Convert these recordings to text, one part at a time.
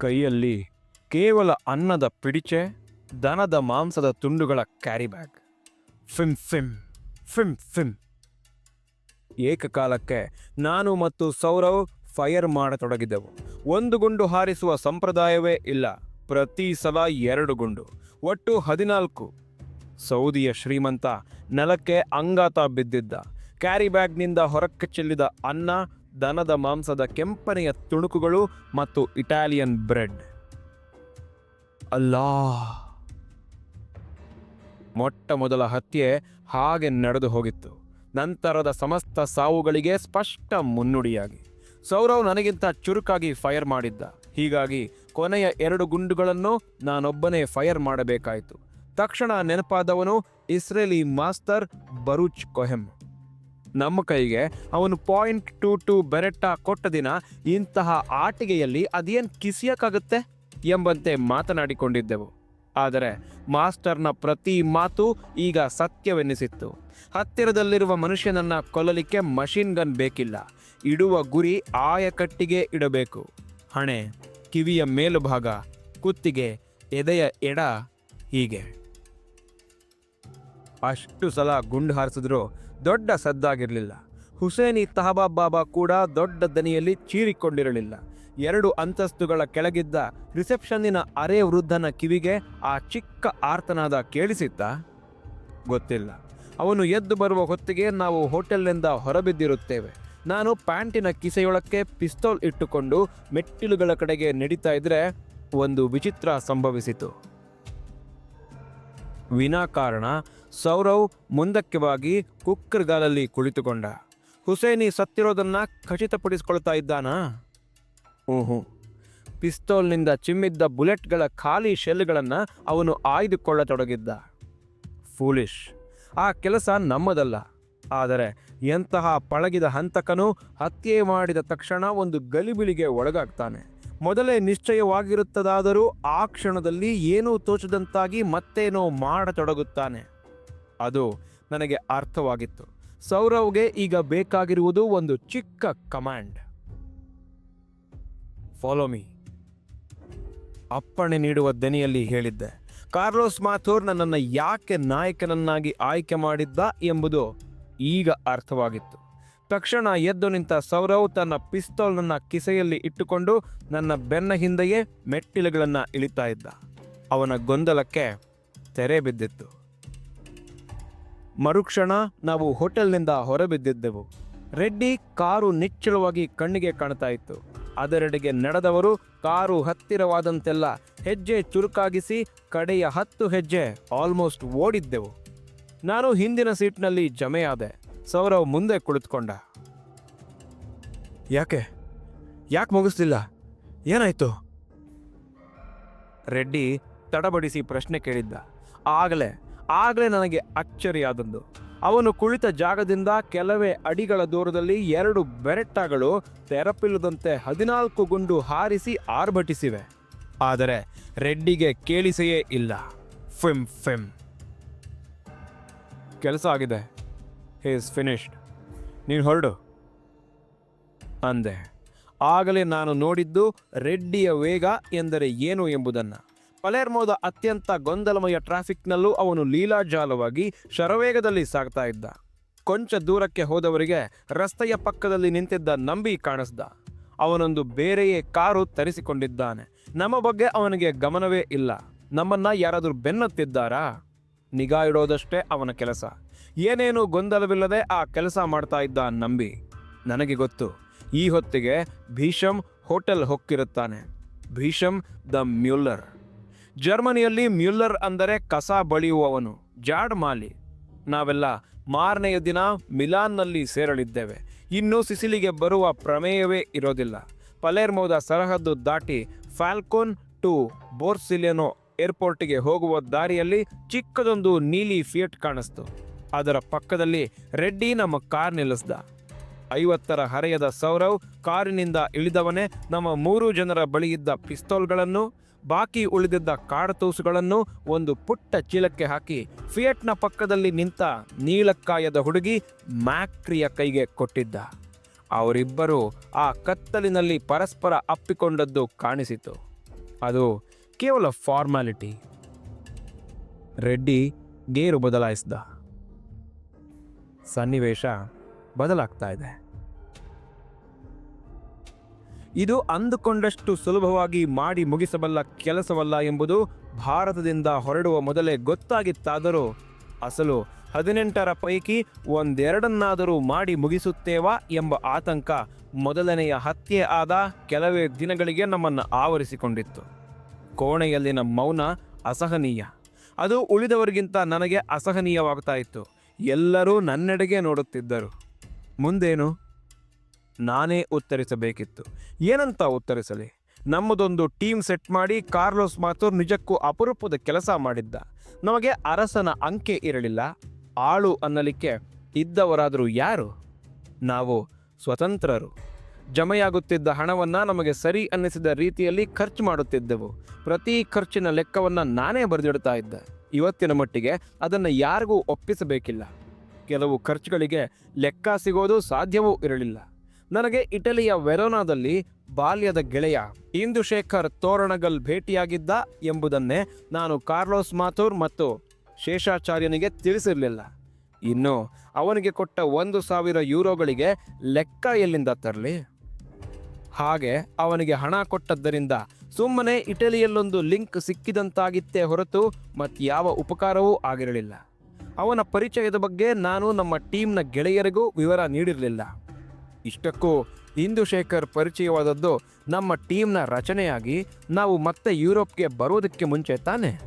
ಕೈಯಲ್ಲಿ ಕೇವಲ ಅನ್ನದ ಪಿಡಿಚೆ, ದನದ ಮಾಂಸದ ತುಂಡುಗಳ ಕ್ಯಾರಿ ಬ್ಯಾಗ್ ಫಿಮ್ ಫಿಮ್ ಫಿಮ್ ಫಿಮ್ ಏಕಕಾಲಕ್ಕೆ ನಾನು ಮತ್ತು ಸೌರವ್ ಫೈರ್ ಮಾಡತೊಡಗಿದೆವು. ಒಂದು ಗುಂಡು ಹಾರಿಸುವ ಸಂಪ್ರದಾಯವೇ ಇಲ್ಲ. ಪ್ರತಿ ಸಲ ಎರಡು ಗುಂಡು, ಒಟ್ಟು ಹದಿನಾಲ್ಕು. ಸೌದಿಯ ಶ್ರೀಮಂತ ನೆಲಕ್ಕೆ ಅಂಗಾತ ಬಿದ್ದಿದ್ದ. ಕ್ಯಾರಿ ಬ್ಯಾಗ್ನಿಂದ ಹೊರಕ್ಕೆ ಚೆಲ್ಲಿದ ಅನ್ನ, ದನದ ಮಾಂಸದ ಕೆಂಪನೆಯ ತುಣುಕುಗಳು ಮತ್ತು ಇಟಾಲಿಯನ್ ಬ್ರೆಡ್. ಅಲ್ಲಾ ಮೊಟ್ಟ ಮೊದಲ ಹತ್ಯೆ ಹಾಗೆ ನಡೆದು ಹೋಗಿತ್ತು. ನಂತರದ ಸಮಸ್ತ ಸಾವುಗಳಿಗೆ ಸ್ಪಷ್ಟ ಮುನ್ನುಡಿಯಾಗಿ. ಸೌರವ್ ನನಗಿಂತ ಚುರುಕಾಗಿ ಫೈರ್ ಮಾಡಿದ್ದ. ಹೀಗಾಗಿ ಕೊನೆಯ ಎರಡು ಗುಂಡುಗಳನ್ನು ನಾನೊಬ್ಬನೇ ಫೈರ್ ಮಾಡಬೇಕಾಯಿತು. ತಕ್ಷಣ ನೆನಪಾದವನು ಇಸ್ರೇಲಿ ಮಾಸ್ತರ್ ಬರುಚ್ ಕೊಹೆಮ್. ನಮ್ಮ ಕೈಗೆ ಅವನು ಪಾಯಿಂಟ್ ಟು ಟು ಬೆರೆಟ್ಟ ಕೊಟ್ಟ ದಿನ ಇಂತಹ ಆಟಿಕೆಯಲ್ಲಿ ಅದೇನು ಕಿಸಿಯಕ್ಕಾಗುತ್ತೆ ಎಂಬಂತೆ ಮಾತನಾಡಿಕೊಂಡಿದ್ದೆವು. ಆದರೆ ಮಾಸ್ಟರ್ನ ಪ್ರತಿ ಮಾತು ಈಗ ಸತ್ಯವೆನ್ನಿಸಿತ್ತು ಹತ್ತಿರದಲ್ಲಿರುವ ಮನುಷ್ಯನನ್ನ ಕೊಲ್ಲಲಿಕ್ಕೆ ಮಷಿನ್ ಗನ್ ಬೇಕಿಲ್ಲ. ಇಡುವ ಗುರಿ ಆಯಕಟ್ಟಿಗೆ ಇಡಬೇಕು. ಹಣೆ, ಕಿವಿಯ ಮೇಲುಭಾಗ, ಕುತ್ತಿಗೆ, ಎದೆಯ ಎಡ, ಹೀಗೆ. ಅಷ್ಟು ಸಲ ಗುಂಡು ಹಾರಿಸಿದ್ರು ದೊಡ್ಡ ಸದ್ದಾಗಿರಲಿಲ್ಲ. ಹುಸೇನಿ ತಹಬಾಬ್ ಬಾಬಾ ಕೂಡ ದೊಡ್ಡ ದನಿಯಲ್ಲಿ ಚೀರಿಕೊಂಡಿರಲಿಲ್ಲ. ಎರಡು ಅಂತಸ್ತುಗಳ ಕೆಳಗಿದ್ದ ರಿಸೆಪ್ಷನ್ನಿನ ಅರೆ ವೃದ್ಧನ ಕಿವಿಗೆ ಆ ಚಿಕ್ಕ ಆರ್ತನಾದ ಕೇಳಿಸಿತ್ತ? ಗೊತ್ತಿಲ್ಲ. ಅವನು ಎದ್ದು ಬರುವ ಹೊತ್ತಿಗೆ ನಾವು ಹೋಟೆಲ್ನಿಂದ ಹೊರಬಿದ್ದಿರುತ್ತೇವೆ. ನಾನು ಪ್ಯಾಂಟಿನ ಕಿಸೆಯೊಳಕ್ಕೆ ಪಿಸ್ತೋಲ್ ಇಟ್ಟುಕೊಂಡು ಮೆಟ್ಟಿಲುಗಳ ಕಡೆಗೆ ನಡೀತಾ ಇದ್ರೆ ಒಂದು ವಿಚಿತ್ರ ಸಂಭವಿಸಿತು. ವಿನಾಕಾರಣ ಸೌರವ್ ಮುಂದಕ್ಕೆ ಬಾಗಿ ಕುಕ್ಕರ್ಗಾಲಲ್ಲಿ ಕುಳಿತುಕೊಂಡ. ಹುಸೇನಿ ಸತ್ತಿರೋದನ್ನ ಖಚಿತಪಡಿಸಿಕೊಳ್ತಾ ಇದ್ದಾನಾ? ಹ್ಞೂ ಪಿಸ್ತೋಲ್ನಿಂದ ಚಿಮ್ಮಿದ್ದ ಬುಲೆಟ್ಗಳ ಖಾಲಿ ಶೆಲ್ಗಳನ್ನು ಅವನು ಆಯ್ದುಕೊಳ್ಳತೊಡಗಿದ್ದ. ಫೂಲಿಶ್ ಆ ಕೆಲಸ ನಮ್ಮದಲ್ಲ. ಆದರೆ ಎಂತಹ ಪಳಗಿದ ಹಂತಕನು ಹತ್ಯೆ ಮಾಡಿದ ತಕ್ಷಣ ಒಂದು ಗಲಿಬಿಳಿಗೆ ಒಳಗಾಗ್ತಾನೆ. ಮೊದಲೇ ನಿಶ್ಚಯವಾಗಿರುತ್ತದಾದರೂ ಆ ಕ್ಷಣದಲ್ಲಿ ಏನೂ ತೋಚದಂತಾಗಿ ಮತ್ತೇನೋ ಮಾಡತೊಡಗುತ್ತಾನೆ. ಅದು ನನಗೆ ಅರ್ಥವಾಗಿತ್ತು. ಸೌರವ್ಗೆ ಈಗ ಬೇಕಾಗಿರುವುದು ಒಂದು ಚಿಕ್ಕ ಕಮಾಂಡ್. Follow me. ಅಪ್ಪಣೆ ನೀಡುವ ದನಿಯಲ್ಲಿ ಹೇಳಿದ್ದೆ. ಕಾರ್ಲೋಸ್ ಮಾಥೂರ್ ನನ್ನನ್ನು ಯಾಕೆ ನಾಯಕನನ್ನಾಗಿ ಆಯ್ಕೆ ಮಾಡಿದ್ದ ಎಂಬುದು ಈಗ ಅರ್ಥವಾಗಿತ್ತು. ತಕ್ಷಣ ಎದ್ದು ನಿಂತ ಸೌರವ್ ತನ್ನ ಪಿಸ್ತೂಲ್ನನ್ನ ಕಿಸೆಯಲ್ಲಿ ಇಟ್ಟುಕೊಂಡು ನನ್ನ ಬೆನ್ನ ಹಿಂದೆಯೇ ಮೆಟ್ಟಿಲುಗಳನ್ನು ಇಳಿತಾ ಇದ್ದ. ಅವನ ಗೊಂದಲಕ್ಕೆ ತೆರೆ ಬಿದ್ದಿತ್ತು. ಮರುಕ್ಷಣ ನಾವು ಹೋಟೆಲ್ನಿಂದ ಹೊರಬಿದ್ದಿದ್ದೆವು. ರೆಡ್ಡಿ ಕಾರು ನಿಚ್ಚಳವಾಗಿ ಕಣ್ಣಿಗೆ ಕಾಣ್ತಾ ಇತ್ತು. ಅದರೆಡೆಗೆ ನಡೆದವರು ಕಾರು ಹತ್ತಿರವಾದಂತೆಲ್ಲ ಹೆಜ್ಜೆ ಚುರುಕಾಗಿಸಿ ಕಡೆಯ ಹತ್ತು ಹೆಜ್ಜೆ ಆಲ್ಮೋಸ್ಟ್ ಓಡಿದ್ದೆವು. ನಾನು ಹಿಂದಿನ ಸೀಟ್ನಲ್ಲಿ ಜಮೆಯಾದೆ. ಸೌರವ್ ಮುಂದೆ ಕುಳಿತುಕೊಂಡ. ಯಾಕೆ? ಯಾಕೆ ಮುಗಿಸ್ಲಿಲ್ಲ? ಏನಾಯ್ತು? ರೆಡ್ಡಿ ತಡಬಡಿಸಿ ಪ್ರಶ್ನೆ ಕೇಳಿದ್ದ. ಆಗಲೇ ಆಗಲೇ ನನಗೆ ಅಚ್ಚರಿಯಾದದ್ದು. ಅವನು ಕುಳಿತ ಜಾಗದಿಂದ ಕೆಲವೇ ಅಡಿಗಳ ದೂರದಲ್ಲಿ ಎರಡು ಬೆರೆಟ್ಟಗಳು ತೆರಪಿಲ್ಲದಂತೆ ಹದಿನಾಲ್ಕು ಗುಂಡು ಹಾರಿಸಿ ಆರ್ಭಟಿಸಿವೆ. ಆದರೆ ರೆಡ್ಡಿಗೆ ಕೇಳಿಸೆಯೇ ಇಲ್ಲ. ಫಿಮ್ ಫಿಮ್ ಕೆಲಸ ಆಗಿದೆ. ಹೇ ಇಸ್ ಫಿನಿಶ್ಡ್ ನೀನು ಹೊರಡು. ಅಂದೆ. ಆಗಲೇ ನಾನು ನೋಡಿದ್ದು ರೆಡ್ಡಿಯ ವೇಗ ಎಂದರೆ ಏನು ಎಂಬುದನ್ನು. ಪಲೇರ್ಮೋದ ಅತ್ಯಂತ ಗೊಂದಲಮಯ ಟ್ರಾಫಿಕ್ನಲ್ಲೂ ಅವನು ಲೀಲಾಜಾಲವಾಗಿ ಶರವೇಗದಲ್ಲಿ ಸಾಗ್ತಾ ಇದ್ದ. ಕೊಂಚ ದೂರಕ್ಕೆ ಹೋದವರಿಗೆ ರಸ್ತೆಯ ಪಕ್ಕದಲ್ಲಿ ನಿಂತಿದ್ದ ನಂಬಿ ಕಾಣಿಸ್ದ. ಅವನೊಂದು ಬೇರೆಯೇ ಕಾರು ತರಿಸಿಕೊಂಡಿದ್ದಾನೆ. ನಮ್ಮ ಬಗ್ಗೆ ಅವನಿಗೆ ಗಮನವೇ ಇಲ್ಲ. ನಮ್ಮನ್ನ ಯಾರಾದರೂ ಬೆನ್ನತ್ತಿದ್ದಾರಾ? ನಿಗಾ ಇಡೋದಷ್ಟೇ ಅವನ ಕೆಲಸ. ಏನೇನು ಗೊಂದಲವಿಲ್ಲದೆ ಆ ಕೆಲಸ ಮಾಡ್ತಾ ಇದ್ದ ನಂಬಿ. ನನಗೆ ಗೊತ್ತು, ಈ ಹೊತ್ತಿಗೆ ಭೀಷಮ್ ಹೋಟೆಲ್ ಹೊಕ್ಕಿರುತ್ತಾನೆ. ಭೀಷಮ್ ದ ಮ್ಯೂಲ್ಲರ್. ಜರ್ಮನಿಯಲ್ಲಿ ಮ್ಯೂಲ್ಲರ್ ಅಂದರೆ ಕಸ ಬಳಿಯುವವನು, ಜಾಡ್ ಮಾಲಿ. ನಾವೆಲ್ಲ ಮಾರನೆಯ ದಿನ ಮಿಲಾನ್ನಲ್ಲಿ ಸೇರಲಿದ್ದೇವೆ. ಇನ್ನು ಸಿಸಿಲಿಗೆ ಬರುವ ಪ್ರಮೇಯವೇ ಇರೋದಿಲ್ಲ. ಪಲೇರ್ಮೋದ ಸರಹದ್ದು ದಾಟಿ ಫ್ಯಾಲ್ಕೋನ್ ಟು ಬೋರ್ಸಿಲಿಯನೋ ಏರ್ಪೋರ್ಟ್ಗೆ ಹೋಗುವ ದಾರಿಯಲ್ಲಿ ಚಿಕ್ಕದೊಂದು ನೀಲಿ ಫಿಯಟ್ ಕಾಣಿಸ್ತು. ಅದರ ಪಕ್ಕದಲ್ಲಿ ರೆಡ್ಡಿ ನಮ್ಮ ಕಾರ್ ನಿಲ್ಲಿಸ್ದ. ಐವತ್ತರ ಹರೆಯದ ಸೌರವ್ ಕಾರಿನಿಂದ ಇಳಿದವನೇ ನಮ್ಮ ಮೂರು ಜನರ ಬಳಿಯಿದ್ದ ಪಿಸ್ತೋಲ್ಗಳನ್ನು, ಬಾಕಿ ಉಳಿದಿದ್ದ ಕಾಡತೂಸುಗಳನ್ನು ಒಂದು ಪುಟ್ಟ ಚೀಲಕ್ಕೆ ಹಾಕಿ ಫಿಯಟ್ನ ಪಕ್ಕದಲ್ಲಿ ನಿಂತ ನೀಲಕ್ಕಾಯದ ಹುಡುಗಿ ಮ್ಯಾಕ್ರಿಯ ಕೈಗೆ ಕೊಟ್ಟಿದ್ದ. ಅವರಿಬ್ಬರು ಆ ಕತ್ತಲಿನಲ್ಲಿ ಪರಸ್ಪರ ಅಪ್ಪಿಕೊಂಡದ್ದು ಕಾಣಿಸಿತು. ಅದು ಕೇವಲ ಫಾರ್ಮ್ಯಾಲಿಟಿ ರೆಡ್ಡಿ ಗೇರು ಬದಲಾಯಿಸಿದ. ಸನ್ನಿವೇಶ ಬದಲಾಗ್ತಾ ಇದೆ. ಇದು ಅಂದುಕೊಂಡಷ್ಟು ಸುಲಭವಾಗಿ ಮಾಡಿ ಮುಗಿಸಬಲ್ಲ ಕೆಲಸವಲ್ಲ ಎಂಬುದು ಭಾರತದಿಂದ ಹೊರಡುವ ಮೊದಲೇ ಗೊತ್ತಾಗಿತ್ತಾದರೂ ಅಸಲು ಹದಿನೆಂಟರ ಪೈಕಿ ಒಂದೆರಡನ್ನಾದರೂ ಮಾಡಿ ಮುಗಿಸುತ್ತೇವಾ ಎಂಬ ಆತಂಕ ಮೊದಲನೆಯ ಹತ್ಯೆ ಆದ ಕೆಲವೇ ದಿನಗಳಿಗೆ ನಮ್ಮನ್ನು ಆವರಿಸಿಕೊಂಡಿತ್ತು. ಕೋಣೆಯಲ್ಲಿನ ಮೌನ ಅಸಹನೀಯ. ಅದು ಉಳಿದವರಿಗಿಂತ ನನಗೆ ಅಸಹನೀಯವಾಗ್ತಾ ಇತ್ತು. ಎಲ್ಲರೂ ನನ್ನೆಡೆಗೆ ನೋಡುತ್ತಿದ್ದರು. ಮುಂದೇನು? ನಾನೇ ಉತ್ತರಿಸಬೇಕಿತ್ತು. ಏನಂತ ಉತ್ತರಿಸಲಿ? ನಮ್ಮದೊಂದು ಟೀಮ್ ಸೆಟ್ ಮಾಡಿ ಕಾರ್ಲೋಸ್ ಮಾತೂರ್ ನಿಜಕ್ಕೂ ಅಪರೂಪದ ಕೆಲಸ ಮಾಡಿದ್ದ. ನಮಗೆ ಅರಸನ ಅಂಕೆ ಇರಲಿಲ್ಲ. ಆಳು ಅನ್ನಲಿಕ್ಕೆ ಇದ್ದವರಾದರೂ ಯಾರು? ನಾವು ಸ್ವತಂತ್ರರು. ಜಮೆಯಾಗುತ್ತಿದ್ದ ಹಣವನ್ನು ನಮಗೆ ಸರಿ ಅನ್ನಿಸಿದ ರೀತಿಯಲ್ಲಿ ಖರ್ಚು ಮಾಡುತ್ತಿದ್ದೆವು. ಪ್ರತಿ ಖರ್ಚಿನ ಲೆಕ್ಕವನ್ನು ನಾನೇ ಬರೆದಿಡ್ತಾ ಇದ್ದೆ. ಇವತ್ತಿನ ಮಟ್ಟಿಗೆ ಅದನ್ನು ಯಾರಿಗೂ ಒಪ್ಪಿಸಬೇಕಿಲ್ಲ. ಕೆಲವು ಖರ್ಚುಗಳಿಗೆ ಲೆಕ್ಕ ಸಿಗೋದು ಸಾಧ್ಯವೂ ಇರಲಿಲ್ಲ. ನನಗೆ ಇಟಲಿಯ ವೆರೋನಾದಲ್ಲಿ ಬಾಲ್ಯದ ಗೆಳೆಯ ಇಂದುಶೇಖರ್ ತೋರಣಗಲ್ ಭೇಟಿಯಾಗಿದ್ದ ಎಂಬುದನ್ನೇ ನಾನು ಕಾರ್ಲೋಸ್ ಮಾಥೂರ್ ಮತ್ತು ಶೇಷಾಚಾರ್ಯನಿಗೆ ತಿಳಿಸಿರಲಿಲ್ಲ. ಇನ್ನು ಅವನಿಗೆ ಕೊಟ್ಟ ಒಂದು ಸಾವಿರ ಯೂರೋಗಳಿಗೆ ಲೆಕ್ಕ ಎಲ್ಲಿಂದ ತರಲಿ? ಹಾಗೆ ಅವನಿಗೆ ಹಣ ಕೊಟ್ಟದ್ದರಿಂದ ಸುಮ್ಮನೆ ಇಟಲಿಯಲ್ಲೊಂದು ಲಿಂಕ್ ಸಿಕ್ಕಿದಂತಾಗಿತ್ತೇ ಹೊರತು ಮತ್ಯಾವ ಉಪಕಾರವೂ ಆಗಿರಲಿಲ್ಲ. ಅವನ ಪರಿಚಯದ ಬಗ್ಗೆ ನಾನು ನಮ್ಮ ಟೀಮ್ನ ಗೆಳೆಯರಿಗೂ ವಿವರ ನೀಡಿರಲಿಲ್ಲ. ಇಷ್ಟಕ್ಕೂ ಇಂದುಶೇಖರ್ ಪರಿಚಯವಾದದ್ದು ನಮ್ಮ ಟೀಮ್ನ ರಚನೆಯಾಗಿ ನಾವು ಮತ್ತೆ ಯುರೋಪ್ಗೆ ಬರೋದಕ್ಕೆ ಮುಂಚೆ ತಾನೆ?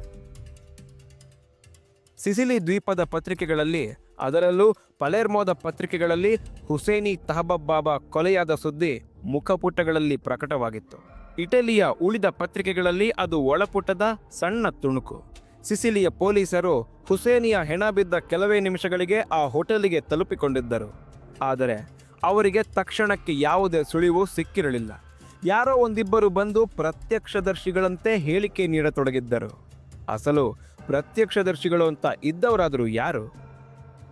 ಸಿಸಿಲಿ ದ್ವೀಪದ ಪತ್ರಿಕೆಗಳಲ್ಲಿ, ಅದರಲ್ಲೂ ಪಲೆರ್ಮೋದ ಪತ್ರಿಕೆಗಳಲ್ಲಿ ಹುಸೇನಿ ತಹಬಬ್ ಬಾಬಾ ಕೊಲೆಯಾದ ಸುದ್ದಿ ಮುಖಪುಟಗಳಲ್ಲಿ ಪ್ರಕಟವಾಗಿತ್ತು. ಇಟಲಿಯ ಉಳಿದ ಪತ್ರಿಕೆಗಳಲ್ಲಿ ಅದು ಒಳಪುಟದ ಸಣ್ಣ ತುಣುಕು. ಸಿಸಿಲಿಯ ಪೊಲೀಸರು ಹುಸೇನಿಯ ಹೆಣ ಬಿದ್ದ ಕೆಲವೇ ನಿಮಿಷಗಳಿಗೆ ಆ ಹೋಟೆಲಿಗೆ ತಲುಪಿಕೊಂಡಿದ್ದರು. ಆದರೆ ಅವರಿಗೆ ತಕ್ಷಣಕ್ಕೆ ಯಾವುದೇ ಸುಳಿವು ಸಿಕ್ಕಿರಲಿಲ್ಲ. ಯಾರೋ ಒಂದಿಬ್ಬರು ಬಂದು ಪ್ರತ್ಯಕ್ಷದರ್ಶಿಗಳಂತೆ ಹೇಳಿಕೆ ನೀಡತೊಡಗಿದ್ದರು. ಅಸಲು ಪ್ರತ್ಯಕ್ಷದರ್ಶಿಗಳು ಅಂತ ಇದ್ದವರಾದರೂ ಯಾರು?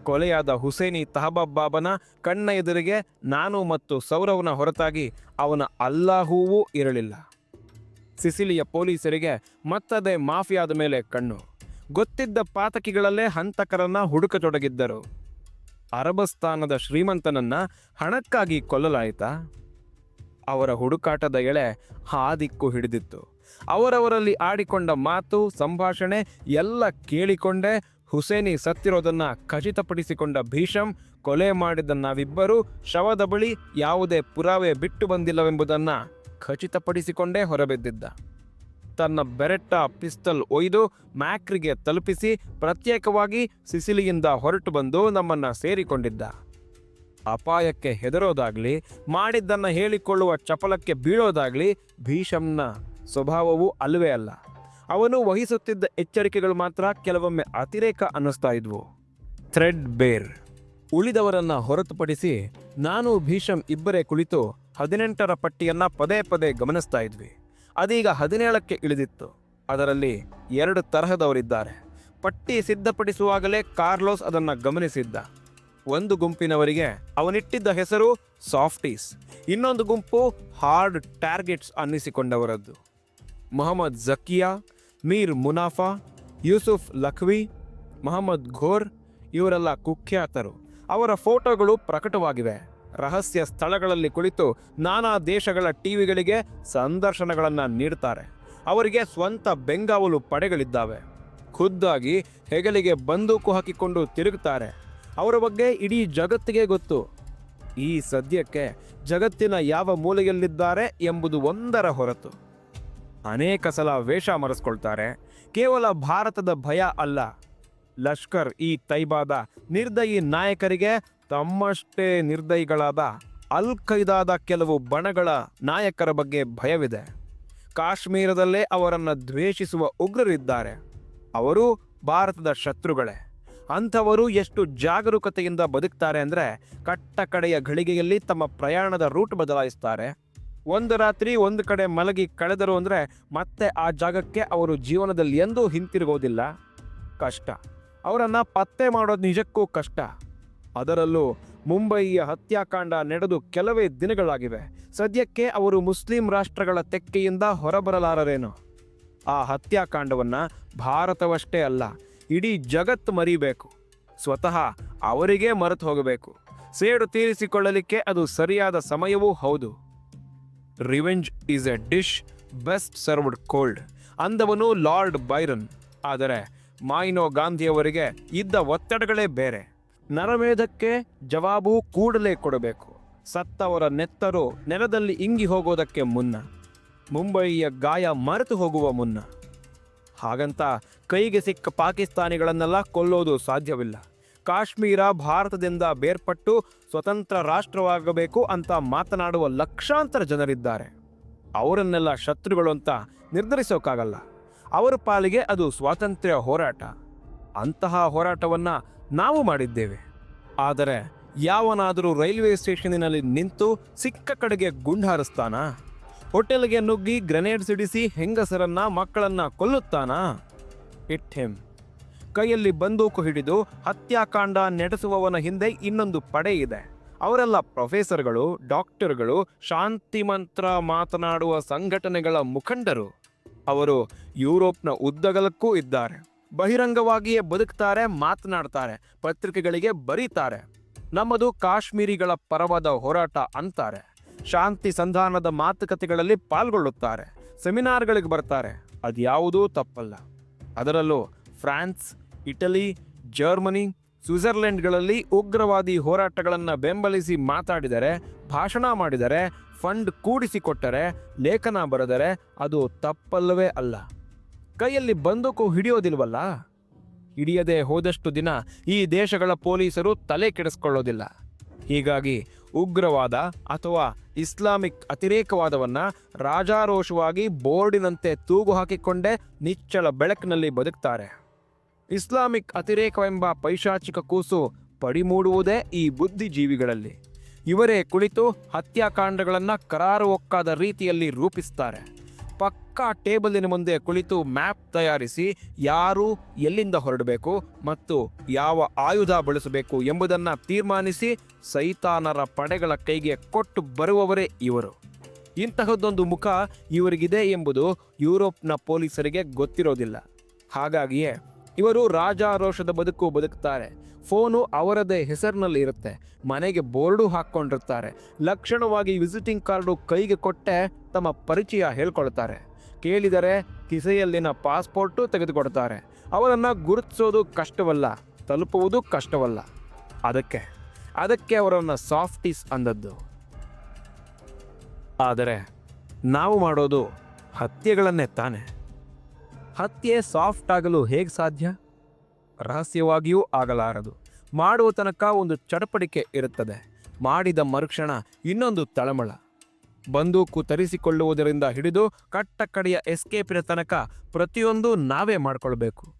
ಕೊಲೆಯಾದ ಹುಸೇನಿ ತಹಬಾಬ್ ಬಾಬನ ಕಣ್ಣ ಎದುರಿಗೆ ನಾನು ಮತ್ತು ಸೌರವ್ನ ಹೊರತಾಗಿ ಅವನ ಅಲ್ಲಾಹೂವೂ ಇರಲಿಲ್ಲ. ಸಿಸಿಲಿಯ ಪೊಲೀಸರಿಗೆ ಮತ್ತದೇ ಮಾಫಿಯಾದ ಮೇಲೆ ಕಣ್ಣು. ಗೊತ್ತಿದ್ದ ಪಾತಕಿಗಳಲ್ಲೇ ಹಂತಕರನ್ನ ಹುಡುಕತೊಡಗಿದ್ದರು. ಅರಬಸ್ತಾನದ ಶ್ರೀಮಂತನನ್ನ ಹಣಕ್ಕಾಗಿ ಕೊಲ್ಲಲಾಯಿತಾ. ಅವರ ಹುಡುಕಾಟದ ಎಳೆ ಹಾದಿಕ್ಕು ಹಿಡಿದಿತ್ತು. ಅವರವರಲ್ಲಿ ಆಡಿಕೊಂಡ ಮಾತು, ಸಂಭಾಷಣೆ ಎಲ್ಲ ಕೇಳಿಕೊಂಡೇ ಹುಸೇನಿ ಸತ್ತಿರೋದನ್ನ ಖಚಿತಪಡಿಸಿಕೊಂಡ ಭೀಷಂ ಕೊಲೆ ಮಾಡಿದ ನಾವಿಬ್ಬರೂ ಶವದ ಬಳಿ ಯಾವುದೇ ಪುರಾವೆ ಬಿಟ್ಟು ಬಂದಿಲ್ಲವೆಂಬುದನ್ನ ಖಚಿತಪಡಿಸಿಕೊಂಡೇ ಹೊರಬಿದ್ದಿದ್ದ. ತನ್ನ ಬೆರೆಟ್ಟ ಪಿಸ್ತಲ್ ಒಯ್ದು ಮ್ಯಾಕ್ರಿಗೆ ತಲುಪಿಸಿ ಪ್ರತ್ಯೇಕವಾಗಿ ಸಿಸಿಲಿಯಿಂದ ಹೊರಟು ಬಂದು ನಮ್ಮನ್ನ ಸೇರಿಕೊಂಡಿದ್ದ. ಅಪಾಯಕ್ಕೆ ಹೆದರೋದಾಗ್ಲಿ, ಮಾಡಿದ್ದನ್ನ ಹೇಳಿಕೊಳ್ಳುವ ಚಪಲಕ್ಕೆ ಬೀಳೋದಾಗ್ಲಿ ಭೀಷಂನ ಸ್ವಭಾವವೂ ಅಲ್ಲವೇ ಅಲ್ಲ. ಅವನು ವಹಿಸುತ್ತಿದ್ದ ಎಚ್ಚರಿಕೆಗಳು ಮಾತ್ರ ಕೆಲವೊಮ್ಮೆ ಅತಿರೇಕ ಅನ್ನಿಸ್ತಾ ಇದ್ವು. ಥ್ರೆಡ್ ಬೇರ್. ಉಳಿದವರನ್ನ ಹೊರತುಪಡಿಸಿ ನಾನು ಭೀಷಂ ಇಬ್ಬರೇ ಕುಳಿತು ಹದಿನೆಂಟರ ಪಟ್ಟಿಯನ್ನ ಪದೇ ಪದೇ ಗಮನಿಸ್ತಾ ಇದ್ವಿ. ಅದೀಗ ಹದಿನೇಳಕ್ಕೆ ಇಳಿದಿತ್ತು. ಅದರಲ್ಲಿ ಎರಡು ತರಹದವರಿದ್ದಾರೆ. ಪಟ್ಟಿ ಸಿದ್ಧಪಡಿಸುವಾಗಲೇ ಕಾರ್ಲೋಸ್ ಅದನ್ನು ಗಮನಿಸಿದ್ದ. ಒಂದು ಗುಂಪಿನವರಿಗೆ ಅವನಿಟ್ಟಿದ್ದ ಹೆಸರು ಸಾಫ್ಟೀಸ್. ಇನ್ನೊಂದು ಗುಂಪು ಹಾರ್ಡ್ ಟಾರ್ಗೆಟ್ಸ್ ಅನ್ನಿಸಿಕೊಂಡವರದ್ದು. ಮೊಹಮ್ಮದ್ ಜಕಿಯಾ ಮೀರ್ ಮುನಾಫಾ, ಯೂಸುಫ್ ಲಖ್ವಿ, ಮೊಹಮ್ಮದ್ ಘೋರ್ ಇವರೆಲ್ಲ ಕುಖ್ಯಾತರು. ಅವರ ಫೋಟೋಗಳು ಪ್ರಕಟವಾಗಿವೆ. ರಹಸ್ಯ ಸ್ಥಳಗಳಲ್ಲಿ ಕುಳಿತು ನಾನಾ ದೇಶಗಳ ಟಿವಿಗಳಿಗೆ ಸಂದರ್ಶನಗಳನ್ನು ನೀಡ್ತಾರೆ. ಅವರಿಗೆ ಸ್ವಂತ ಬೆಂಗಾವಲು ಪಡೆಗಳಿದ್ದಾವೆ. ಖುದ್ದಾಗಿ ಹೆಗಲಿಗೆ ಬಂದೂಕು ಹಾಕಿಕೊಂಡು ತಿರುಗುತ್ತಾರೆ ಅವರ ಬಗ್ಗೆ ಇಡೀ ಜಗತ್ತಿಗೆ ಗೊತ್ತು. ಈ ಸದ್ಯಕ್ಕೆ ಜಗತ್ತಿನ ಯಾವ ಮೂಲೆಯಲ್ಲಿದ್ದಾರೆ ಎಂಬುದು ಒಂದರ ಹೊರತು. ಅನೇಕ ಸಲ ವೇಷ ಮರೆಸ್ಕೊಳ್ತಾರೆ. ಕೇವಲ ಭಾರತದ ಭಯ ಅಲ್ಲ. ಲಷ್ಕರ್ ಈ ತೈಬಾದ ನಿರ್ದಯಿ ನಾಯಕರಿಗೆ ತಮ್ಮಷ್ಟೇ ನಿರ್ದಯಿಗಳಾದ ಅಲ್ ಖೈದಾದ ಕೆಲವು ಬಣಗಳ ನಾಯಕರ ಬಗ್ಗೆ ಭಯವಿದೆ. ಕಾಶ್ಮೀರದಲ್ಲೇ ಅವರನ್ನು ದ್ವೇಷಿಸುವ ಉಗ್ರರಿದ್ದಾರೆ. ಅವರು ಭಾರತದ ಶತ್ರುಗಳೇ. ಅಂಥವರು ಎಷ್ಟು ಜಾಗರೂಕತೆಯಿಂದ ಬದುಕ್ತಾರೆ ಅಂದರೆ ಕಟ್ಟ ಕಡೆಯ ಘಳಿಗೆಯಲ್ಲಿ ತಮ್ಮ ಪ್ರಯಾಣದ ರೂಟ್ ಬದಲಾಯಿಸ್ತಾರೆ. ಒಂದು ರಾತ್ರಿ ಒಂದು ಕಡೆ ಮಲಗಿ ಕಳೆದರು ಅಂದರೆ ಮತ್ತೆ ಆ ಜಾಗಕ್ಕೆ ಅವರು ಜೀವನದಲ್ಲಿ ಎಂದೂ ಹಿಂತಿರುಗೋದಿಲ್ಲ ಕಷ್ಟ. ಅವರನ್ನು ಪತ್ತೆ ಮಾಡೋದು ನಿಜಕ್ಕೂ ಕಷ್ಟ. ಅದರಲ್ಲೂ ಮುಂಬಯಿಯ ಹತ್ಯಾಕಾಂಡ ನಡೆದು ಕೆಲವೇ ದಿನಗಳಾಗಿವೆ. ಸದ್ಯಕ್ಕೆ ಅವರು ಮುಸ್ಲಿಂ ರಾಷ್ಟ್ರಗಳ ತೆಕ್ಕೆಯಿಂದ ಹೊರಬರಲಾರರೇನು? ಆ ಹತ್ಯಾಕಾಂಡವನ್ನು ಭಾರತವಷ್ಟೇ ಅಲ್ಲ, ಇಡೀ ಜಗತ್ತು ಮರಿಬೇಕು. ಸ್ವತಃ ಅವರಿಗೇ ಮರೆತು ಹೋಗಬೇಕು. ಸೇಡು ತೀರಿಸಿಕೊಳ್ಳಲಿಕ್ಕೆ ಅದು ಸರಿಯಾದ ಸಮಯವೂ ಹೌದು. Revenge is a dish best served cold ಅಂದವನು Lord Byron. ಆದರೆ ಮಾಯಿನೋ ಗಾಂಧಿಯವರಿಗೆ ಇದ್ದ ಒತ್ತಡಗಳೇ ಬೇರೆ. ನರಮೇಧಕ್ಕೆ ಜವಾಬು ಕೂಡಲೇ ಕೊಡಬೇಕು. ಸತ್ತವರ ನೆತ್ತರು ನೆಲದಲ್ಲಿ ಇಂಗಿ ಹೋಗೋದಕ್ಕೆ ಮುನ್ನ. ಮುಂಬಯಿಯ ಗಾಯ ಮರೆತು ಹೋಗುವ ಮುನ್ನ. ಹಾಗಂತ ಕೈಗೆ ಸಿಕ್ಕ ಪಾಕಿಸ್ತಾನಿಗಳನ್ನೆಲ್ಲ ಕೊಲ್ಲೋದು ಸಾಧ್ಯವಿಲ್ಲ. ಕಾಶ್ಮೀರ ಭಾರತದಿಂದ ಬೇರ್ಪಟ್ಟು ಸ್ವತಂತ್ರ ರಾಷ್ಟ್ರವಾಗಬೇಕು ಅಂತ ಮಾತನಾಡುವ ಲಕ್ಷಾಂತರ ಜನರಿದ್ದಾರೆ. ಅವರನ್ನೆಲ್ಲ ಶತ್ರುಗಳು ಅಂತ ನಿರ್ಧರಿಸೋಕ್ಕಾಗಲ್ಲ ಅವರ ಪಾಲಿಗೆ ಅದು ಸ್ವಾತಂತ್ರ್ಯ ಹೋರಾಟ. ಅಂತಹ ಹೋರಾಟವನ್ನ ನಾವು ಮಾಡಿದ್ದೇವೆ. ಆದರೆ ಯಾವನಾದರೂ ರೈಲ್ವೆ ಸ್ಟೇಷನಿನಲ್ಲಿ ನಿಂತು ಸಿಕ್ಕ ಕಡೆಗೆ ಗುಂಡು ಹಾರಿಸ್ತಾನಾ? ಹೋಟೆಲ್ಗೆ ನುಗ್ಗಿ ಗ್ರೆನೇಡ್ ಸಿಡಿಸಿ ಹೆಂಗಸರನ್ನ ಮಕ್ಕಳನ್ನ ಕೊಲ್ಲುತ್ತಾನಾ? It him. ಕೈಯಲ್ಲಿ ಬಂದೂಕು ಹಿಡಿದು ಹತ್ಯಾಕಾಂಡ ನಡೆಸುವವನ ಹಿಂದೆ ಇನ್ನೊಂದು ಪಡೆ ಇದೆ. ಅವರೆಲ್ಲ ಪ್ರೊಫೆಸರ್ಗಳು, ಡಾಕ್ಟರ್ಗಳು ಶಾಂತಿ ಮಂತ್ರ ಮಾತನಾಡುವ ಸಂಘಟನೆಗಳ ಮುಖಂಡರು. ಅವರು ಯುರೋಪ್ನ ಉದ್ದಗಲಕ್ಕೂ ಇದ್ದಾರೆ. ಬಹಿರಂಗವಾಗಿಯೇ ಬದುಕ್ತಾರೆ, ಮಾತನಾಡ್ತಾರೆ, ಪತ್ರಿಕೆಗಳಿಗೆ ಬರೀತಾರೆ. ನಮ್ಮದು ಕಾಶ್ಮೀರಿಗಳ ಪರವಾದ ಹೋರಾಟ ಅಂತಾರೆ. ಶಾಂತಿ ಸಂಧಾನದ ಮಾತುಕತೆಗಳಲ್ಲಿ ಪಾಲ್ಗೊಳ್ಳುತ್ತಾರೆ, ಸೆಮಿನಾರ್ಗಳಿಗೆ ಬರ್ತಾರೆ. ಅದ್ಯಾವುದೂ ತಪ್ಪಲ್ಲ. ಅದರಲ್ಲೂ ಫ್ರಾನ್ಸ್ ಇಟಲಿ, ಜರ್ಮನಿ, ಸ್ವಿಟ್ಜರ್ಲೆಂಡ್ಗಳಲ್ಲಿ ಉಗ್ರವಾದಿ ಹೋರಾಟಗಳನ್ನು ಬೆಂಬಲಿಸಿ ಮಾತಾಡಿದರೆ, ಭಾಷಣ ಮಾಡಿದರೆ, ಫಂಡ್ ಕೂಡಿಸಿಕೊಟ್ಟರೆ, ಲೇಖನ ಬರೆದರೆ ಅದು ತಪ್ಪಲ್ಲವೇ ಅಲ್ಲ. ಕೈಯಲ್ಲಿ ಬಂದೂಕು ಹಿಡಿಯೋದಿಲ್ವಲ್ಲ? ಹಿಡಿಯದೆ ಹೋದಷ್ಟು ದಿನ ಈ ದೇಶಗಳ ಪೊಲೀಸರು ತಲೆ ಕೆಡಿಸ್ಕೊಳ್ಳೋದಿಲ್ಲ. ಹೀಗಾಗಿ ಉಗ್ರವಾದ ಅಥವಾ ಇಸ್ಲಾಮಿಕ್ ಅತಿರೇಕವಾದವನ್ನು ರಾಜಾರೋಷವಾಗಿ ಬೋರ್ಡಿನಂತೆ ತೂಗು ಹಾಕಿಕೊಂಡೇ ನಿಚ್ಚಳ ಬೆಳಕಿನಲ್ಲಿ ಬದುಕ್ತಾರೆ. ಇಸ್ಲಾಮಿಕ್ ಅತಿರೇಕವೆಂಬ ಪೈಶಾಚಿಕ ಕೂಸು ಪಡಿಮೂಡುವುದೇ ಈ ಬುದ್ಧಿಜೀವಿಗಳಲ್ಲಿ. ಇವರೇ ಕುಳಿತು ಹತ್ಯಾಕಾಂಡಗಳನ್ನು ಕರಾರು ಒಕ್ಕಾದ ರೀತಿಯಲ್ಲಿ ರೂಪಿಸ್ತಾರೆ. ಪಕ್ಕಾ ಟೇಬಲಿನ ಮುಂದೆ ಕುಳಿತು ಮ್ಯಾಪ್ ತಯಾರಿಸಿ ಯಾರು ಎಲ್ಲಿಂದ ಹೊರಡಬೇಕು ಮತ್ತು ಯಾವ ಆಯುಧ ಬಳಸಬೇಕು ಎಂಬುದನ್ನು ತೀರ್ಮಾನಿಸಿ ಸೈತಾನರ ಪಡೆಗಳ ಕೈಗೆ ಕೊಟ್ಟು ಬರುವವರೇ ಇವರು. ಇಂತಹದ್ದೊಂದು ಮುಖ ಇವರಿಗಿದೆ ಎಂಬುದು ಯುರೋಪ್ನ ಪೊಲೀಸರಿಗೆ ಗೊತ್ತಿರೋದಿಲ್ಲ. ಹಾಗಾಗಿಯೇ ಇವರು ರಾಜಾರೋಷದ ಬದುಕು ಬದುಕ್ತಾರೆ. ಫೋನು ಅವರದೇ ಹೆಸರಿನಲ್ಲಿ ಇರುತ್ತೆ. ಮನೆಗೆ ಬೋರ್ಡು ಹಾಕ್ಕೊಂಡಿರ್ತಾರೆ. ಲಕ್ಷಣವಾಗಿ ವಿಸಿಟಿಂಗ್ ಕಾರ್ಡು ಕೈಗೆ ಕೊಟ್ಟೆ ತಮ್ಮ ಪರಿಚಯ ಹೇಳ್ಕೊಳ್ತಾರೆ. ಕೇಳಿದರೆ ಕಿಸೆಯಲ್ಲಿನ ಪಾಸ್ಪೋರ್ಟು ತೆಗೆದುಕೊಡ್ತಾರೆ. ಅವರನ್ನು ಗುರುತಿಸೋದು ಕಷ್ಟವಲ್ಲ, ತಲುಪುವುದು ಕಷ್ಟವಲ್ಲ. ಅದಕ್ಕೆ ಅದಕ್ಕೆ ಅವರನ್ನು ಸಾಫ್ಟೀಸ್ ಅಂದದ್ದು. ಆದರೆ, ನಾವು ಮಾಡೋದು ಹತ್ಯೆಗಳನ್ನೇ ತಾನೆ. ಹತ್ಯೆ ಸಾಫ್ಟ್ ಆಗಲು ಹೇಗೆ ಸಾಧ್ಯ? ರಹಸ್ಯವಾಗಿಯೂ ಆಗಲಾರದು. ಮಾಡುವ ತನಕ ಒಂದು ಚಡಪಡಿಕೆ ಇರುತ್ತದೆ. ಮಾಡಿದ ಮರುಕ್ಷಣ ಇನ್ನೊಂದು ತಳಮಳ. ಬಂದೂಕು ತರಿಸಿಕೊಳ್ಳುವುದರಿಂದ ಹಿಡಿದು ಕಟ್ಟ ಕಡೆಯ ಎಸ್ಕೇಪಿನ ತನಕ ಪ್ರತಿಯೊಂದು ನಾವೇ ಮಾಡಿಕೊಳ್ಬೇಕು.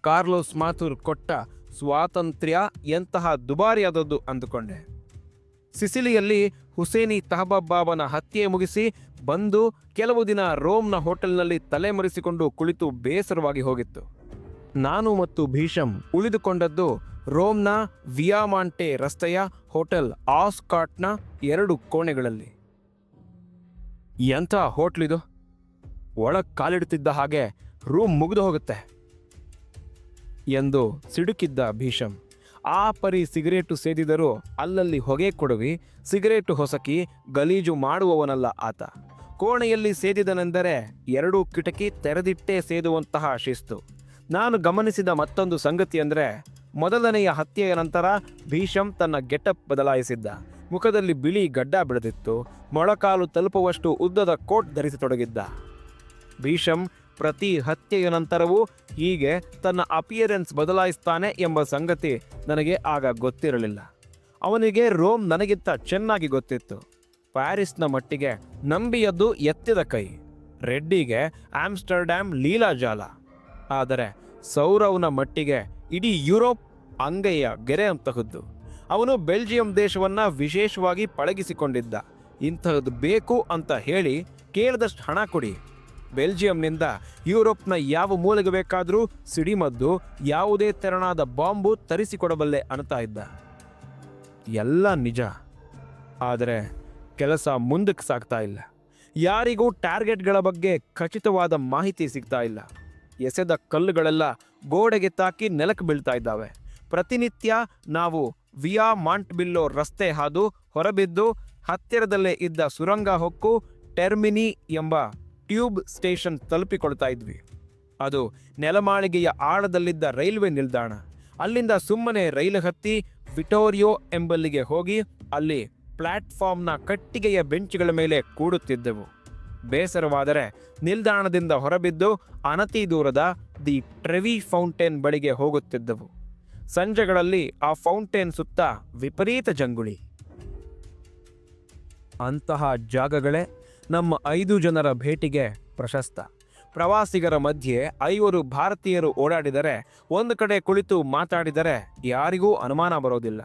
ಕಾರ್ಲೋಸ್ ಮಾಥುರ್ ಕೊಟ್ಟ ಸ್ವಾತಂತ್ರ್ಯ ಎಂತಹ ದುಬಾರಿಯಾದದ್ದು ಅಂದುಕೊಂಡೆ. ಸಿಸಿಲಿಯಲ್ಲಿ ಹುಸೇನಿ ತಹಬಬ್ಬಾಬನ ಹತ್ಯೆ ಮುಗಿಸಿ ಬಂದು ಕೆಲವು ದಿನ ರೋಮ್ನ ಹೋಟೆಲ್ನಲ್ಲಿ ತಲೆಮರೆಸಿಕೊಂಡು ಕುಳಿತು ಬೇಸರವಾಗಿ ಹೋಗಿತ್ತು. ನಾನು ಮತ್ತು ಭೀಷಂ ಉಳಿದುಕೊಂಡದ್ದು ರೋಮ್ನ ವಿಯಾಮಾಂಟೆ ರಸ್ತೆಯ ಹೋಟೆಲ್ ಆಸ್ಕಾಟ್ನ ಎರಡು ಕೋಣೆಗಳಲ್ಲಿ. ಎಂಥ ಹೋಟ್ಲಿದು ಒಳಗೆ ಕಾಲಿಡುತ್ತಿದ್ದ ಹಾಗೆ ರೂಮ್ ಮುಗಿದು ಹೋಗುತ್ತೆ ಎಂದು ಸಿಡುಕಿದ್ದ ಭೀಷಮ್. ಆ ಪರಿ ಸಿಗರೇಟು ಸೇದಿದರೂ ಅಲ್ಲಲ್ಲಿ ಹೊಗೆ ಕೊಡುವಿ, ಸಿಗರೇಟು ಹೊಸಕಿ ಗಲೀಜು ಮಾಡುವವನಲ್ಲ ಆತ. ಕೋಣೆಯಲ್ಲಿ ಸೇದಿದನೆಂದರೆ ಎರಡೂ ಕಿಟಕಿ ತೆರೆದಿಟ್ಟೇ ಸೇದುವಂತಹ ಶಿಸ್ತು. ನಾನು ಗಮನಿಸಿದ ಮತ್ತೊಂದು ಸಂಗತಿ ಅಂದರೆ, ಮೊದಲನೆಯ ಹತ್ಯೆಯ ನಂತರ ಭೀಷಂ ತನ್ನ ಗೆಟಪ್ ಬದಲಾಯಿಸಿದ್ದ. ಮುಖದಲ್ಲಿ ಬಿಳಿ ಗಡ್ಡ ಬಿಡದಿತ್ತು ಮೊಳಕಾಲು ತಲುಪುವಷ್ಟು ಉದ್ದದ ಕೋಟ್ ಧರಿಸತೊಡಗಿದ್ದ. ಭೀಷಮ್ ಪ್ರತಿ ಹತ್ಯೆಯ ನಂತರವೂ ಹೀಗೆ ತನ್ನ ಅಪಿಯರೆನ್ಸ್ ಬದಲಾಯಿಸ್ತಾನೆ ಎಂಬ ಸಂಗತಿ ನನಗೆ ಆಗ ಗೊತ್ತಿರಲಿಲ್ಲ. ಅವನಿಗೆ ರೋಮ್ ನನಗಿಂತ ಚೆನ್ನಾಗಿ ಗೊತ್ತಿತ್ತು. ಪ್ಯಾರಿಸ್ನ ಮಟ್ಟಿಗೆ ನಂಬಿಯದ್ದು ಎತ್ತಿದ ಕೈ. ರೆಡ್ಡಿಗೆ ಆಮ್ಸ್ಟರ್ಡ್ಯಾಮ್ ಲೀಲಾಜಾಲ ಆದರೆ ಸೌರವ್ನ ಮಟ್ಟಿಗೆ ಇಡೀ ಯುರೋಪ್ ಅಂಗೈಯ ಗೆರೆ ಅಂತಹದ್ದು. ಅವನು ಬೆಲ್ಜಿಯಂ ದೇಶವನ್ನ ವಿಶೇಷವಾಗಿ ಪಳಗಿಸಿಕೊಂಡಿದ್ದ. ಇಂತಹದ್ದು ಬೇಕು ಅಂತ ಹೇಳಿ ಕೇಳಿದಷ್ಟು ಹಣ ಕೊಡಿ. ಬೆಲ್ಜಿಯಂನಿಂದ ಯುರೋಪ್ನ ಯಾವ ಮೂಲೆಗೆ ಬೇಕಾದರೂ ಸಿಡಿಮದ್ದು ಯಾವುದೇ ತೆರನಾದ ಬಾಂಬು ತರಿಸಿಕೊಡಬಲ್ಲೆ ಅನ್ತಾ ಇದ್ದ. ಎಲ್ಲ ನಿಜ. ಆದರೆ ಕೆಲಸ ಮುಂದಕ್ಕೆ ಸಾಗ್ತಾ ಇಲ್ಲ. ಯಾರಿಗೂ ಟಾರ್ಗೆಟ್ಗಳ ಬಗ್ಗೆ ಖಚಿತವಾದ ಮಾಹಿತಿ ಸಿಗ್ತಾ ಇಲ್ಲ. ಎಸೆದ ಕಲ್ಲುಗಳೆಲ್ಲ ಗೋಡೆಗೆ ತಾಕಿ ನೆಲಕ್ಕೆ ಬೀಳ್ತಾ ಇದ್ದಾವೆ. ಪ್ರತಿನಿತ್ಯ ನಾವು ವಿಯಾ ಮಾಂಟ್ಬಿಲ್ಲೋ ರಸ್ತೆ ಹಾದು ಹೊರಬಿದ್ದು ಹತ್ತಿರದಲ್ಲೇ ಇದ್ದ ಸುರಂಗ ಹೊಕ್ಕು ಟೆರ್ಮಿನಿ ಎಂಬ ಟ್ಯೂಬ್ ಸ್ಟೇಷನ್ ತಲುಪಿಕೊಳ್ತಾ ಇದ್ವಿ. ಅದು ನೆಲಮಾಳಿಗೆಯ ಆಳದಲ್ಲಿದ್ದ ರೈಲ್ವೆ ನಿಲ್ದಾಣ. ಅಲ್ಲಿಂದ ಸುಮ್ಮನೆ ರೈಲು ಹತ್ತಿ ವಿಟೋರಿಯೋ ಎಂಬಲ್ಲಿಗೆ ಹೋಗಿ ಅಲ್ಲಿ ಪ್ಲಾಟ್ಫಾರ್ಮ್ನ ಕಟ್ಟಿಗೆಯ ಬೆಂಚುಗಳ ಮೇಲೆ ಕೂಡುತ್ತಿದ್ದೆವು. ಬೇಸರವಾದರೆ ನಿಲ್ದಾಣದಿಂದ ಹೊರಬಿದ್ದು ಅನತಿ ದೂರದ ದಿ ಟ್ರೆವಿ ಫೌಂಟೇನ್ ಬಳಿಗೆ ಹೋಗುತ್ತಿದ್ದೆವು. ಸಂಜೆಗಳಲ್ಲಿ ಆ ಫೌಂಟೇನ್ ಸುತ್ತ ವಿಪರೀತ ಜಂಗುಳಿ. ಅಂತಹ ಜಾಗಗಳೇ ನಮ್ಮ ಐದು ಜನರ ಭೇಟಿಗೆ ಪ್ರಶಸ್ತ. ಪ್ರವಾಸಿಗರ ಮಧ್ಯೆ ಐವರು ಭಾರತೀಯರು ಓಡಾಡಿದರೆ ಒಂದು ಕಡೆ ಕುಳಿತು ಮಾತಾಡಿದರೆ ಯಾರಿಗೂ ಅನುಮಾನ ಬರೋದಿಲ್ಲ.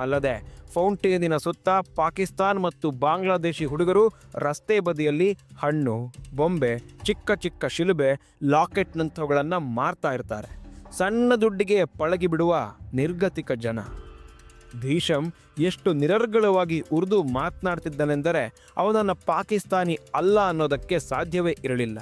ಅಲ್ಲದೆ ಫೌಂಟೇನಿನ ಸುತ್ತ ಪಾಕಿಸ್ತಾನ್ ಮತ್ತು ಬಾಂಗ್ಲಾದೇಶಿ ಹುಡುಗರು ರಸ್ತೆ ಬದಿಯಲ್ಲಿ ಹಣ್ಣು, ಬೊಂಬೆ, ಚಿಕ್ಕ ಚಿಕ್ಕ ಶಿಲುಬೆ ಲಾಕೆಟ್ನಂಥವುಗಳನ್ನು ಮಾರ್ತಾ ಇರ್ತಾರೆ. ಸಣ್ಣ ದುಡ್ಡಿಗೆ ಪಳಗಿಬಿಡುವ ನಿರ್ಗತಿಕ ಜನ. ಭೀಷಮ್ ಎಷ್ಟು ನಿರರ್ಗಳವಾಗಿ ಉರ್ದು ಮಾತನಾಡ್ತಿದ್ದನೆಂದರೆ ಅವನನ್ನು ಪಾಕಿಸ್ತಾನಿ ಅಲ್ಲ ಅನ್ನೋದಕ್ಕೆ ಸಾಧ್ಯವೇ ಇರಲಿಲ್ಲ.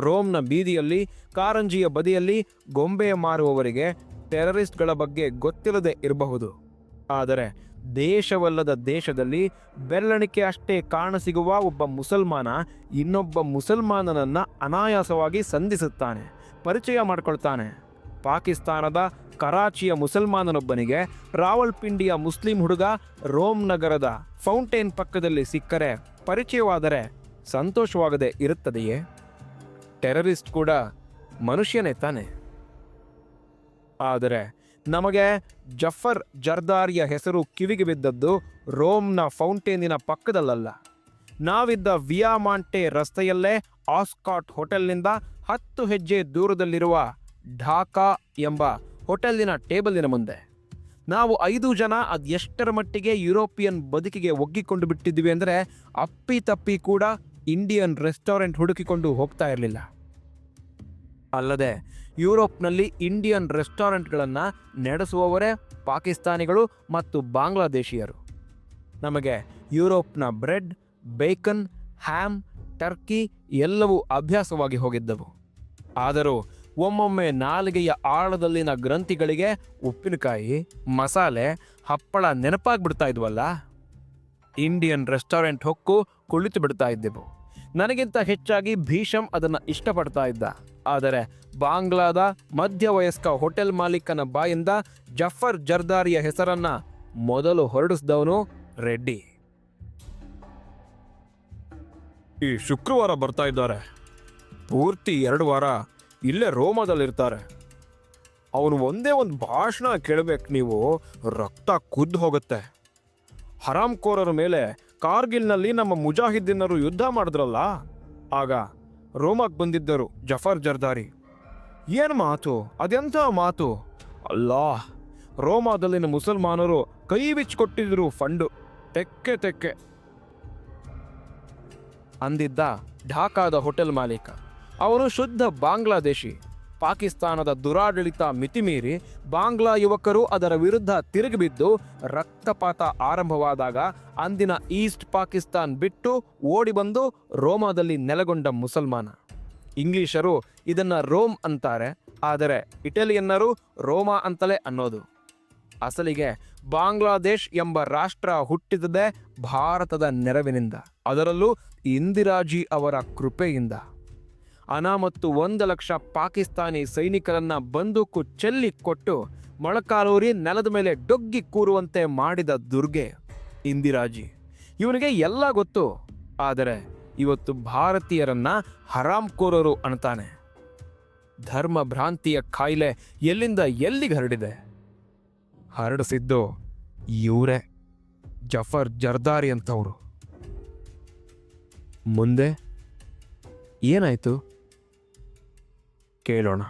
ರೋಮ್ನ ಬೀದಿಯಲ್ಲಿ, ಕಾರಂಜಿಯ ಬದಿಯಲ್ಲಿ ಗೊಂಬೆ ಮಾರುವವರಿಗೆ ಟೆರರಿಸ್ಟ್ಗಳ ಬಗ್ಗೆ ಗೊತ್ತಿಲ್ಲದೆ ಇರಬಹುದು. ಆದರೆ ದೇಶವಲ್ಲದ ದೇಶದಲ್ಲಿ ಬೆರಳಿಕೆ ಅಷ್ಟೇ ಕಾಣಸಿಗುವ ಒಬ್ಬ ಮುಸಲ್ಮಾನ ಇನ್ನೊಬ್ಬ ಮುಸಲ್ಮಾನನನ್ನು ಅನಾಯಾಸವಾಗಿ ಸಂಧಿಸುತ್ತಾನೆ, ಪರಿಚಯ ಮಾಡಿಕೊಳ್ತಾನೆ. ಪಾಕಿಸ್ತಾನದ ಕರಾಚಿಯ ಮುಸಲ್ಮಾನನೊಬ್ಬನಿಗೆ ರಾವಲ್ಪಿಂಡಿಯ ಮುಸ್ಲಿಂ ಹುಡುಗ ರೋಮ್ ನಗರದ ಫೌಂಟೇನ್ ಪಕ್ಕದಲ್ಲಿ ಸಿಕ್ಕರೆ ಪರಿಚಯವಾದರೆ ಸಂತೋಷವಾಗದೆ ಇರುತ್ತದೆಯೇ? ಟೆರರಿಸ್ಟ್ ಕೂಡ ಮನುಷ್ಯನೇ ತಾನೆ? ಆದರೆ ನಮಗೆ ಜಫರ್ ಜರ್ದಾರಿಯ ಹೆಸರು ಕಿವಿಗೆ ಬಿದ್ದದ್ದು ರೋಮ್ನ ಫೌಂಟೇನಿನ ಪಕ್ಕದಲ್ಲಲ್ಲ. ನಾವಿದ್ದ ವಿಯಾಮಾಂಟೆ ರಸ್ತೆಯಲ್ಲೇ ಆಸ್ಕಾಟ್ ಹೋಟೆಲ್ನಿಂದ ಹತ್ತು ಹೆಜ್ಜೆ ದೂರದಲ್ಲಿರುವ ಢಾಕಾ ಎಂಬ ಹೋಟೆಲಿನ ಟೇಬಲಿನ ಮುಂದೆ. ನಾವು ಐದು ಜನ ಅದೆಷ್ಟರ ಮಟ್ಟಿಗೆ ಯುರೋಪಿಯನ್ ಬದುಕಿಗೆ ಒಗ್ಗಿಕೊಂಡು ಬಿಟ್ಟಿದ್ದೀವಿ ಅಂದರೆ ಅಪ್ಪಿ ತಪ್ಪಿ ಕೂಡ ಇಂಡಿಯನ್ ರೆಸ್ಟೋರೆಂಟ್ ಹುಡುಕಿಕೊಂಡು ಹೋಗ್ತಾ ಇರಲಿಲ್ಲ. ಅಲ್ಲದೆ ಯುರೋಪ್ನಲ್ಲಿ ಇಂಡಿಯನ್ ರೆಸ್ಟೋರೆಂಟ್ಗಳನ್ನು ನಡೆಸುವವರೇ ಪಾಕಿಸ್ತಾನಿಗಳು ಮತ್ತು ಬಾಂಗ್ಲಾದೇಶಿಯರು. ನಮಗೆ ಯುರೋಪ್ನ ಬ್ರೆಡ್, ಬೇಕನ್, ಹ್ಯಾಮ್, ಟರ್ಕಿ ಎಲ್ಲವೂ ಅಭ್ಯಾಸವಾಗಿ ಹೋಗಿದ್ದವು. ಆದರೂ ಒಮ್ಮೊಮ್ಮೆ ನಾಲಿಗೆಯ ಆಳದಲ್ಲಿನ ಗ್ರಂಥಿಗಳಿಗೆ ಉಪ್ಪಿನಕಾಯಿ, ಮಸಾಲೆ, ಹಪ್ಪಳ ನೆನಪಾಗ್ಬಿಡ್ತಾ ಇದ್ವಲ್ಲ? ಇಂಡಿಯನ್ ರೆಸ್ಟೋರೆಂಟ್ ಹೊಕ್ಕು ಕುಳಿತು ಬಿಡ್ತಾ ಇದ್ದೆವು. ನನಗಿಂತ ಹೆಚ್ಚಾಗಿ ಭೀಷಂ ಅದನ್ನು ಇಷ್ಟಪಡ್ತಾ ಇದ್ದ. ಆದರೆ ಬಾಂಗ್ಲಾದ ಮಧ್ಯವಯಸ್ಕ ಹೋಟೆಲ್ ಮಾಲೀಕನ ಬಾಯಿಂದ ಜಫರ್ ಜರ್ದಾರಿಯ ಹೆಸರನ್ನ ಮೊದಲು ಹೊರಡಿಸಿದವನು ರೆಡ್ಡಿ. ಈ ಶುಕ್ರವಾರ ಬರ್ತಾ ಇದ್ದಾರೆ. ಪೂರ್ತಿ ಎರಡು ವಾರ ಇಲ್ಲೇ ರೋಮದಲ್ಲಿರ್ತಾರೆ. ಅವನು ಒಂದೇ ಒಂದು ಭಾಷಣ ಕೇಳಬೇಕು, ನೀವು ರಕ್ತ ಕುದ್ದು ಹೋಗುತ್ತೆ. ಹರಾಮ್ಕೋರರ ಮೇಲೆ ಕಾರ್ಗಿಲ್ನಲ್ಲಿ ನಮ್ಮ ಮುಜಾಹಿದ್ದೀನರು ಯುದ್ಧ ಮಾಡಿದ್ರಲ್ಲ, ಆಗ ರೋಮಕ್ಕೆ ಬಂದಿದ್ದರು ಜಫರ್ ಜರ್ದಾರಿ. ಏನು ಮಾತು? ಅದೆಂಥ ಮಾತು? ಅಲ್ಲ, ರೋಮಾದಲ್ಲಿನ ಮುಸಲ್ಮಾನರು ಕೈ ಬಿಚ್ಚಿಕೊಟ್ಟಿದ್ರು ಫಂಡು, ತೆಕ್ಕೆ ತೆಕ್ಕೆ. ಅಂದಿದ್ದ ಢಾಕಾದ ಹೋಟೆಲ್ ಮಾಲೀಕ. ಅವನು ಶುದ್ಧ ಬಾಂಗ್ಲಾದೇಶಿ. ಪಾಕಿಸ್ತಾನದ ದುರಾಡಳಿತ ಮಿತಿಮೀರಿ ಬಾಂಗ್ಲಾ ಯುವಕರು ಅದರ ವಿರುದ್ಧ ತಿರುಗಿಬಿದ್ದು ರಕ್ತಪಾತ ಆರಂಭವಾದಾಗ ಅಂದಿನ ಈಸ್ಟ್ ಪಾಕಿಸ್ತಾನ್ ಬಿಟ್ಟು ಓಡಿ ಬಂದು ರೋಮಾದಲ್ಲಿ ನೆಲೆಗೊಂಡ ಮುಸಲ್ಮಾನ. ಇಂಗ್ಲಿಷರು ಇದನ್ನ ರೋಮ್ ಅಂತಾರೆ, ಆದರೆ ಇಟಲಿಯನ್ನರು ರೋಮಾ ಅಂತಲೇ ಅನ್ನೋದು. ಅಸಲಿಗೆ ಬಾಂಗ್ಲಾದೇಶ್ ಎಂಬ ರಾಷ್ಟ್ರ ಹುಟ್ಟಿದದೇ ಭಾರತದ ನೆರವಿನಿಂದ, ಅದರಲ್ಲೂ ಇಂದಿರಾಜಿ ಅವರ ಕೃಪೆಯಿಂದ. ಅನಾಮತ್ತು ಒಂದು ಲಕ್ಷ ಪಾಕಿಸ್ತಾನಿ ಸೈನಿಕರನ್ನ ಬಂದೂಕು ಚೆಲ್ಲಿ ಕೊಟ್ಟು ಮೊಳಕಾಲೂರಿ ನೆಲದ ಮೇಲೆ ಡೊಗ್ಗಿ ಕೂರುವಂತೆ ಮಾಡಿದ ದುರ್ಗೆ ಇಂದಿರಾಜಿ. ಇವನಿಗೆ ಎಲ್ಲ ಗೊತ್ತು, ಆದರೆ ಇವತ್ತು ಭಾರತೀಯರನ್ನ ಹರಾಮ್ಕೋರರು ಅಂತಾನೆ ಧರ್ಮ ಭ್ರಾಂತಿಯ ಕಾಯಿಲೆ ಎಲ್ಲಿಂದ ಎಲ್ಲಿಗೆ ಹರಡಿದೆ? ಹರಡಿಸಿದ್ದು ಇವರೇ, ಜಫರ್ ಜರ್ದಾರಿ ಅಂತವರು. ಮುಂದೆ ಏನಾಯ್ತು? ಕೇಳೋಣ.